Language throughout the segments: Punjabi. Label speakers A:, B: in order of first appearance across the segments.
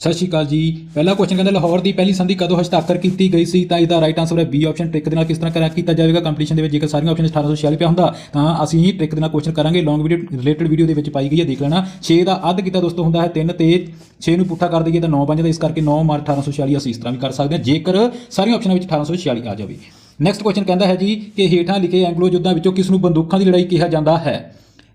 A: ਸਤਿ ਸ਼੍ਰੀ ਅਕਾਲ ਜੀ। ਪਹਿਲਾ ਕੁਐਸਚਨ ਕਹਿੰਦਾ, ਲਾਹੌਰ ਦੀ ਪਹਿਲੀ ਸੰਧੀ ਕਦੋਂ ਹਸਤਾਖਰ ਕੀਤੀ ਗਈ ਸੀ? ਤਾਂ ਇਹਦਾ ਰਾਈਟ ਆਨਸਰ ਹੈ ਬੀ ਆਪਸ਼ਨ ਟ੍ਰਿਕ ਦੇ ਨਾਲ ਕਿਸ ਤਰ੍ਹਾਂ ਕਰਾ ਕੀਤਾ ਜਾਵੇਗਾ? ਕੰਪੀਟੀਸ਼ਨ ਦੇ ਵਿੱਚ ਜੇਕਰ ਸਾਰੀਆਂ ਆਪਸ਼ਨਸ 1846 ਪਿਆ ਹੁੰਦਾ, ਤਾਂ ਅਸੀਂ ਟ੍ਰਿਕ ਦੇ ਨਾਲ ਕੁਐਸਚਨ ਕਰਾਂਗੇ। ਲੌਂਗ ਵੀਡੀਓ ਰਿਲੇਟਡ ਵੀਡੀਓ ਦੇ ਵਿੱਚ ਪਾਈ ਗਈ ਹੈ, ਦੇਖ ਲੈਣਾ। 6 ਦਾ ਅੱਧ ਕੀਤਾ ਦੋਸਤੋ ਹੁੰਦਾ ਹੈ 3 ਤੇ 6 ਨੂੰ ਪੁੱਠਾ ਕਰ ਦਈਏ ਤਾਂ 9 ਬਣ ਜਾਂਦਾ। ਇਸ ਕਰਕੇ 9 ਮਾਰ 1846 ਅਸੀਂ ਇਸ ਤਰ੍ਹਾਂ ਵੀ ਕਰ ਸਕਦੇ ਹਾਂ। ਜੇਕਰ ਸਾਰੀਆਂ ਆਪਸ਼ਨਾਂ ਵਿੱਚ 1846 ਆ ਜਾਵੇ। ਨੈਕਸਟ ਕੁਐਸਚਨ ਕਹਿੰਦਾ ਹੈ ਜੀ ਕਿ ਹੇਠਾਂ ਲਿਖੇ ਐਂਗਲੋ ਯੁੱਧਾਂ ਵਿੱਚੋਂ ਕਿਸ ਨੂੰ ਬੰਦੂਕਾਂ ਦੀ ਲੜਾਈ ਕਿਹਾ ਜਾਂਦਾ ਹੈ?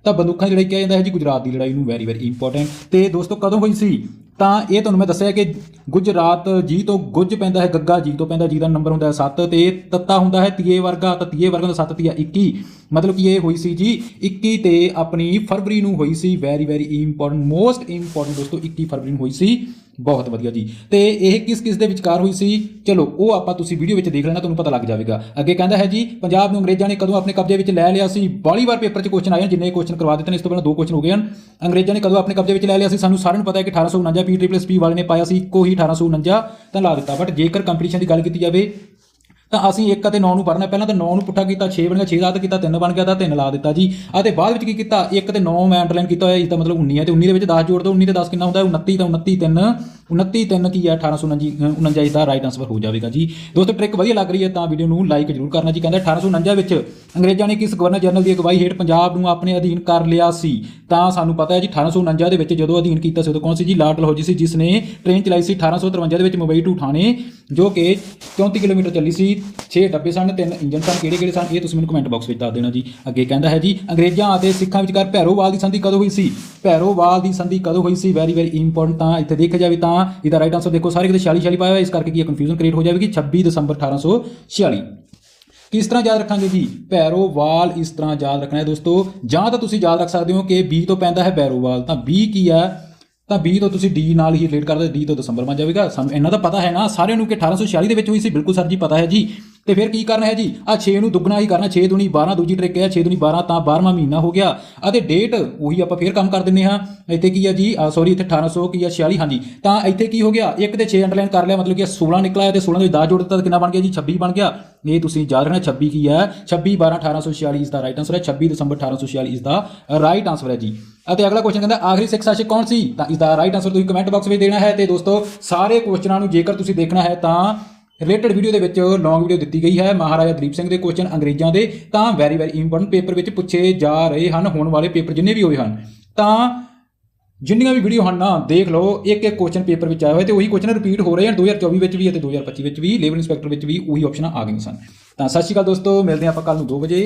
A: ਤਾਂ ਬੰਦੂਕਾਂ ਦੀ ਲੜਾਈ ਕਿਹਾ ਜਾਂਦਾ ਹੈ ਜੀ, ਗੁਜਰਾਤ ਦੀ ਲੜਾਈ ਨੂੰ ਵੈਰੀ ਵੈਰੀ ਇੰਪੋਰਟੈਂਟ ਤੇ ਦੋਸਤੋ ਕਦੋਂ ਹੋਈ ਸੀ? ਤਾਂ ਇਹ ਤੁਹਾਨੂੰ ਮੈਂ ਦੱਸਿਆ ਕਿ ਗੁਜਰਾਤ ਜੀ ਤੋਂ ਗੁੱਜ ਪੈਂਦਾ ਹੈ, ਗੱਗਾ ਜੀ ਤੋਂ ਪੈਂਦਾ ਜੀ ਦਾ ਨੰਬਰ ਹੁੰਦਾ ਹੈ 7 ਤੇ ਤੱਤਾ ਹੁੰਦਾ ਹੈ ਤੀਏ ਵਰਗਾ, ਤਾਂ ਤੀਏ ਵਰਗਾ ਦਾ 7 ਤੀਆ 21 ਮਤਲਬ ਕਿ ਇਹ ਹੋਈ ਸੀ ਜੀ 21 ਤੇ ਆਪਣੀ ਫਰਵਰੀ ਨੂੰ ਹੋਈ ਸੀ very very important most important ਦੋਸਤੋ 21 ਫਰਵਰੀ ਨੂੰ ਹੋਈ ਸੀ। ਬਹੁਤ ਵਧੀਆ ਜੀ। ਤੇ ਇਹ ਕਿਸ ਕਿਸ ਦੇ ਵਿਚਕਾਰ ਹੋਈ ਸੀ? ਚਲੋ, ਉਹ ਆਪਾਂ ਤੁਸੀਂ ਵੀਡੀਓ ਵਿੱਚ ਦੇਖ ਲੈਣਾ, ਤੁਹਾਨੂੰ ਪਤਾ ਲੱਗ ਜਾਵੇਗਾ। ਅੱਗੇ ਕਹਿੰਦਾ ਹੈ ਜੀ, ਪੰਜਾਬ ਨੂੰ ਅੰਗਰੇਜ਼ਾਂ ਨੇ ਕਦੋਂ ਆਪਣੇ ਕਬਜ਼ੇ ਵਿੱਚ ਲੈ ਲਿਆ ਸੀ? ਬਾਲੀ ਵਾਰ ਪੇਪਰ 'ਚ ਕੁਐਸਚਨ ਆਏ ਹਨ, ਜਿੰਨੇ ਕੁਐਸਚਨ ਕਰਵਾ ਦਿੱਤੇ ਨੇ, ਇਸ ਤੋਂ ਪਹਿਲਾਂ ਦੋ ਕੁਐਸਚਨ ਹੋ ਗਏ ਹਨ। ਅੰਗਰੇਜ਼ਾਂ ਨੇ ਕਦੋਂ ਆਪਣੇ ਕਬਜ਼ੇ ਵਿੱਚ ਲੈ ਲਿਆ ਸੀ? ਸਾਨੂੰ ਸਾਰਿਆਂ ਨੂੰ ਪਤਾ ਹੈ ਕਿ 1849 ਪੀ ਟ੍ਰਿਪਲ ਪੀ ਵਾਲੇ ਨੇ ਪਾਇਆ ਸੀ ਇੱਕੋ ਹੀ 1849 ਤਾਂ ਲਾ ਦਿੱਤਾ। ਬਟ ਜੇਕਰ ਕੰਪੀਟੀਸ਼ਨ ਦੀ ਗੱਲ ਕੀਤੀ ਜਾਵੇ ਤਾਂ ਅਸੀਂ 1 ਅਤੇ 9 ਨੂੰ ਪੜਨਾ ਪਹਿਲਾਂ ਤਾਂ 9 ਨੂੰ ਪੁੱਠਾ ਕੀਤਾ 6 ਬਣ ਗਿਆ 6 ਦਾ ਤਾਂ ਕੀਤਾ 3 ਬਣ ਗਿਆ, ਤਾਂ 3 ਲਾ ਦਿੱਤਾ ਜੀ। ਅਤੇ ਬਾਅਦ ਵਿੱਚ ਕੀ ਕੀਤਾ? 1 ਤੇ 9 ਮੈਂ ਅੰਡਰਲਾਈਨ ਕੀਤਾ ਹੋਇਆ ਇਸ ਦਾ ਮਤਲਬ 19 ਹੈ। ਤੇ 19 ਦੇ ਵਿੱਚ 10 ਜੋੜ ਦੋ 19 ਤੇ 10 ਕਿੰਨਾ ਹੁੰਦਾ? ਹੈ 29 ਤਾਂ 29 3 29 3 ਕੀ ਹੈ? 1849 49 ਦਾ ਰਾਈਟ ਆਨਸਰ ਹੋ ਜਾਵੇਗਾ ਜੀ। ਦੋਸਤੋ ਟ੍ਰਿਕ ਵਧੀਆ ਲੱਗ ਰਹੀ ਹੈ, ਤਾਂ ਵੀਡੀਓ ਨੂੰ ਲਾਈਕ ਜ਼ਰੂਰ ਕਰਨਾ ਜੀ। ਕਹਿੰਦਾ 1849 ਵਿੱਚ ਅੰਗਰੇਜ਼ਾਂ ਨੇ ਕਿਸ ਗਵਰਨਰ ਜਨਰਲ ਦੀ ਅਗਵਾਈ ਹੇਠ ਪੰਜਾਬ ਨੂੰ ਆਪਣੇ ਅਧੀਨ ਕਰ ਲਿਆ ਸੀ? ਤਾਂ ਸਾਨੂੰ ਪਤਾ ਹੈ ਜੀ 1849 ਦੇ ਵਿੱਚ ਜਦੋਂ ਅਧੀਨ ਕੀਤਾ ਸੀ, ਉਦੋਂ ਕੌਣ ਸੀ ਜੀ? ਲਾਰਡ ਡਲਹੌਜੀ ਸੀ, ਜਿਸ ਨੇ ਟ੍ਰੇਨ ਚਲਾਈ ਸੀ 1853 ਦੇ ਵਿੱਚ ਮੁੰਬਈ ਟੂ ਥਾਣੇ, ਜੋ ਕਿ 34 ਕਿਲੋਮੀਟਰ ਚੱਲੀ ਸੀ। 6 ਡੱਬੇ ਸਨ, ਤਿੰਨ ਇੰਜਨ ਸਨ, ਕਿਹੜੇ ਕਿਹੜੇ ਸਨ, ਇਹ ਤੁਸੀਂ ਮੈਨੂੰ ਕਮੈਂਟ ਬਾਕਸ ਵਿੱਚ ਦੱਸ ਦੇਣਾ ਜੀ। ਅੱਗੇ ਕਹਿੰਦਾ ਹੈ ਜੀ, ਅੰਗਰੇਜ਼ਾਂ ਅਤੇ ਸਿੱਖਾਂ ਵਿਚਕਾਰ ਭੈਰੋਵਾਲ ਦੀ ਸੰਧੀ ਕਦੋਂ ਹੋਈ ਸੀ? ਭੈਰੋਵਾਲ ਦੀ ਸੰਧੀ ਕਦੋਂ ਹੋਈ ਸੀ? ਵੈਰੀ ਵੈਰੀ ਇੰਪੋਰਟੈਂਟ ਤਾਂ ਇੱਥੇ ਦੇਖਿਆ ਜਾਵੇ ਤਾਂ ਇਹਦਾ ਰਾਈਟ ਆਨਸਰ ਦੇਖੋ, ਸਾਰੇ ਕਿਤੇ 46 46 ਪਾਇਆ ਹੋਇਆ, ਇਸ ਕਰਕੇ ਕੀ ਕਨਫਿਊਜ਼ਨ ਕ੍ਰੀਏਟ ਹੋ ਜਾਵੇਗੀ। 26 ਦਸੰਬਰ 1846 ਕਿਸ ਤਰ੍ਹਾਂ ਯਾਦ ਰੱਖਾਂਗੇ ਜੀ? ਭੈਰੋਵਾਲ ਇਸ ਤਰ੍ਹਾਂ ਯਾਦ ਰੱਖਣਾ ਹੈ ਦੋਸਤੋ। ਜਾਂ ਤਾਂ ਤੁਸੀਂ ਯਾਦ ਰੱਖ ਸਕਦੇ ਹੋ ਕਿ B ਤੋਂ ਪੈਂਦਾ ਹੈ ਭੈਰੋਵਾਲ ਤਾਂ B ਕੀ ਹੈ? ਤਾਂ 20 ਤੋਂ ਤੁਸੀਂ D ਨਾਲ ਹੀ ਰਿਲੇਟ ਕਰਦੇ, D ਤੋਂ ਦਸੰਬਰ ਬਣ ਜਾਵੇਗਾ। ਸਾਨੂੰ ਇਹਨਾਂ ਦਾ ਪਤਾ ਹੈ ਨਾ, ਸਾਰਿਆਂ ਨੂੰ ਕਿ 1846 ਦੇ ਵਿੱਚ ਹੋਈ ਸੀ। ਬਿਲਕੁਲ ਸਰ ਜੀ, ਪਤਾ ਹੈ ਜੀ। ਤੇ ਫਿਰ ਕੀ ਕਰਨਾ ਹੈ ਜੀ? ਆ 6 ਨੂੰ ਦੁੱਗਣਾ ਹੀ ਕਰਨਾ 6 ਦੁਨੀ 12 ਦੂਜੀ ਟ੍ਰਿਕ ਹੈ 6 ਦੁਨੀ 12 ਤਾਂ 12ਵਾਂ ਮਹੀਨਾ ਹੋ ਗਿਆ। ਅਤੇ ਡੇਟ ਉਹੀ ਆਪਾਂ ਫਿਰ ਕੰਮ ਕਰ ਦਿੰਨੇ ਹਾਂ। ਇੱਥੇ ਕੀ ਹੈ ਜੀ? ਸੌਰੀ ਇੱਥੇ 1800 ਕੀ ਹੈ? 46 ਹਾਂਜੀ। ਤਾਂ ਇੱਥੇ ਕੀ ਹੋ ਗਿਆ? ਇੱਕ ਤੇ 6 ਅੰਡਰਲਾਈਨ ਕਰ ਲਿਆ, ਮਤਲਬ ਕਿ 16 ਨਿਕਲਾ ਹੈ ਤੇ 16 ਦੇ 10 ਜੋੜ ਦਿੱਤਾ, ਤਾਂ ਕਿੰਨਾ ਬਣ ਗਿਆ ਜੀ? 26 ਬਣ ਗਿਆ। ਇਹ ਤੁਸੀਂ ਯਾਦ ਰੱਖਣਾ 26 ਕੀ ਹੈ? 26 12 1846 ਇਸ ਦਾ ਰਾਈਟ ਆਨਸਰ ਹੈ। 26 ਦਸੰਬਰ 1846 ਇਸ ਦਾ ਰਾਈਟ ਆਨਸਰ ਹੈ ਜੀ। ਅਤੇ ਅਗਲਾ ਕੁਐਸਚਨ ਕਹਿੰਦਾ, ਆਖਰੀ ਸਿੱਖ ਸ਼ਾਸਕ ਕੌਣ ਸੀ? ਤਾਂ ਇਸ ਦਾ ਰਾਈਟ ਆਨਸਰ ਤੁਸੀਂ ਕਮੈਂਟ ਬਾਕਸ ਵਿੱਚ ਦੇਣਾ ਹੈ। ਤੇ ਦੋਸਤੋ, ਸਾਰੇ ਕੁਐਸਚਨਾਂ ਨੂੰ ਜੇਕਰ ਤੁਸੀਂ ਦੇਖਣਾ ਹੈ ਤਾਂ ਰਿਲੇਟਡ ਵੀਡੀਓ ਦੇ ਵਿੱਚ ਲੌਂਗ ਵੀਡੀਓ ਦਿੱਤੀ ਗਈ ਹੈ ਮਹਾਰਾਜਾ ਦੀਪ ਸਿੰਘ ਦੇ ਕੁਐਸਚਨ ਅੰਗਰੇਜ਼ਾਂ ਦੇ, ਤਾਂ ਵੈਰੀ ਵੈਰੀ ਇੰਪੋਰਟੈਂਟ ਪੇਪਰ ਵਿੱਚ ਪੁੱਛੇ ਜਾ ਰਹੇ ਹਨ, ਹੋਣ ਵਾਲੇ ਪੇਪਰ ਜਿੰਨੇ ਵੀ ਹੋਏ ਹਨ, ਤਾਂ ਜਿੰਨੀਆਂ ਵੀ ਵੀਡੀਓ ਹਨ ਨਾ, ਦੇਖ ਲਓ ਇੱਕ ਇੱਕ ਕੁਐਸਚਨ ਪੇਪਰ ਵਿੱਚ ਆਇਆ ਹੋਇਆ ਤੇ ਉਹੀ ਕੁਐਸਚਨ ਰਿਪੀਟ ਹੋ ਰਹੇ ਹਨ 2024 ਵਿੱਚ ਵੀ ਅਤੇ 2025 ਵਿੱਚ ਵੀ ਲੇਬਰ ਇੰਸਪੈਕਟਰ ਵਿੱਚ ਵੀ ਉਹੀ ਆਪਸ਼ਨਾਂ ਆ ਗਈਆਂ ਸਨ। ਤਾਂ ਸਤਿ ਸ਼੍ਰੀ ਅਕਾਲ ਦੋਸਤੋ, ਮਿਲਦੇ ਹਾਂ ਆਪਾਂ ਕੱਲ ਨੂੰ 2 ਵਜੇ।